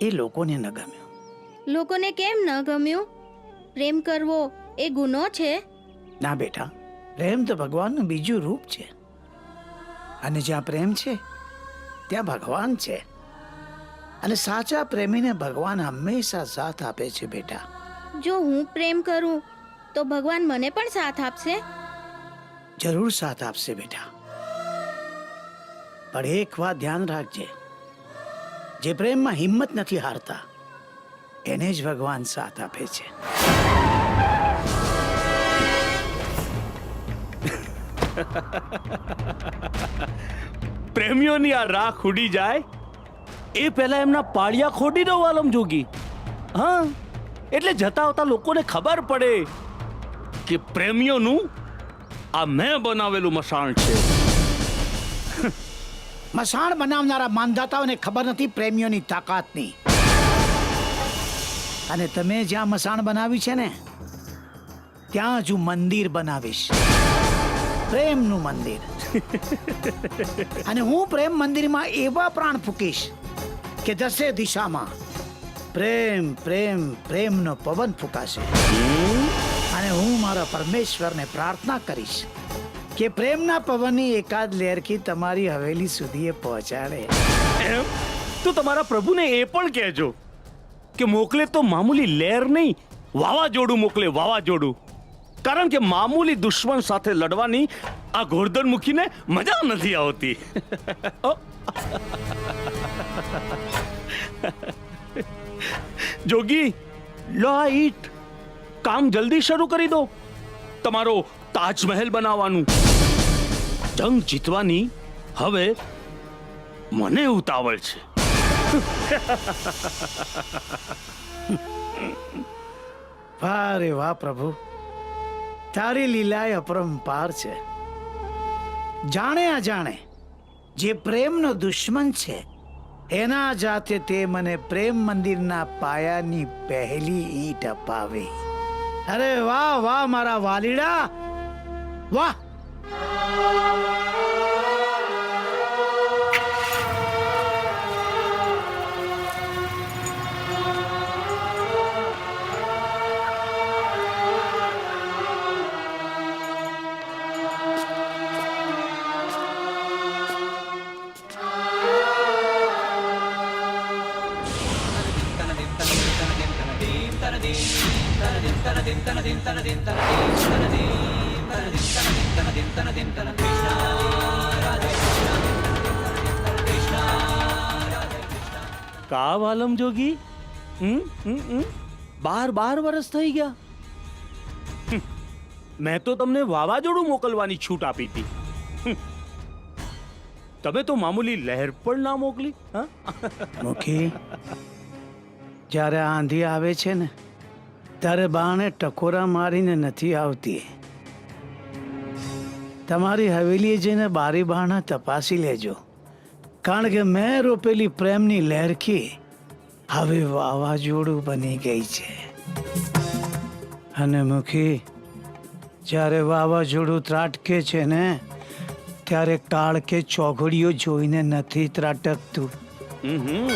એ લોકોને ન ગમ્યું. લોકોને કેમ ન ગમ્યું? પ્રેમ કરવો એ ગુનો છે? ના બેટા પ્રેમ તો ભગવાનનું બીજું રૂપ છે. અને જ્યાં પ્રેમ છે ત્યાં ભગવાન છે. અને સાચા પ્રેમીને ભગવાન હંમેશા સાથ આપે છે બેટા. જો હું પ્રેમ કરું તો ભગવાન મને પણ સાથ આપશે? જરૂર સાથ આપશે બેટા. પણ એક વાત ધ્યાન રાખજે. જે પ્રેમમાં હિંમત નથી હારતા, એને જ ભગવાન સાથ આપે છે. પ્રેમીઓની આ રાખ ઉડી જાય, એ પહેલા એમના પાળિયા ખોડી દો આલમ જોગી. હા, એટલે જતા આવતા લોકોને ખબર પડે કે પ્રેમીઓનું આ મેં બનાવેલું મસાણ છે. મસાણ બનાવનારા માનધાતાઓને ખબર નથી પ્રેમીઓની તાકાતની. અને તમે જ્યાં મસાણ બનાવી છે ને ત્યાં જ હું મંદિર બનાવીશ. પ્રેમનું મંદિર. અને હું પ્રેમ મંદિરમાં એવા પ્રાણ ફૂકીશ કે દસે દિશામાં. પ્રેમ પ્રેમ પ્રેમનો પવન ફૂંકાશે. અને હું મારા પરમેશ્વરને પ્રાર્થના કરીશ. કે પ્રેમના પવનની એકાદ લહેરથી તમારી હવેલી સુધી એ પહોંચાડે. એમ? તો તમારા પ્રભુને એ પણ કહેજો કે મોકલે તો મામૂલી લહેર નહીં વાવાઝોડું મોકલે વાવાઝોડું. કારણ કે મામૂલી દુશ્મન સાથે લડવાની આ ગોરધન મૂકીને મજા નથી આવતી. જોગી લો આ ઈટ કામ જલ્દી શરૂ કરી દો. તમારો તાજમહેલ બનાવવાનું. જંગ જીતવાની હવે મને ઉતાવળ છે. વાહ વાહ પ્રભુ. તારી લીલાએ અપરંપાર છે. જાણે અજાણે જે પ્રેમનો દુશ્મન છે, એના જાતે તે મને પ્રેમ મંદિરના પાયાની પહેલી ઈંટ અપાવી. અરે વાહ વાહ મારા વાલીડા. વાહ Tanadim, tanadim, tanadim, tanadim, tanadim, tanadim, tanadim, tanadim, tanadim, tanadim, કા વાલમ જોગી હમ હમ હમ? બાર બાર વર્ષ થઈ ગયા હમ. મેં તો તમને વાવાઝોડું મોકલવાની છૂટ આપી હતી હમ. તમે તો મામૂલી લહેર પણ ના મોકલી હા મુખી જ્યારે આંધી આવે છે ને ત્યારે બાણે ટકોરા મારીને નથી આવતી તમારી હવેલીએ જઈને બારી બારણા તપાસી લેજો. કારણ કે મેં રોપેલી પ્રેમની લહેરખી હવે વાવાઝોડું બની ગઈ છે. અને મુખી, જ્યારે વાવાઝોડું ત્રાટકે છે ને, ત્યારે કાળ કે ચોઘડીઓ જોઈને નથી ત્રાટકતું. હમ.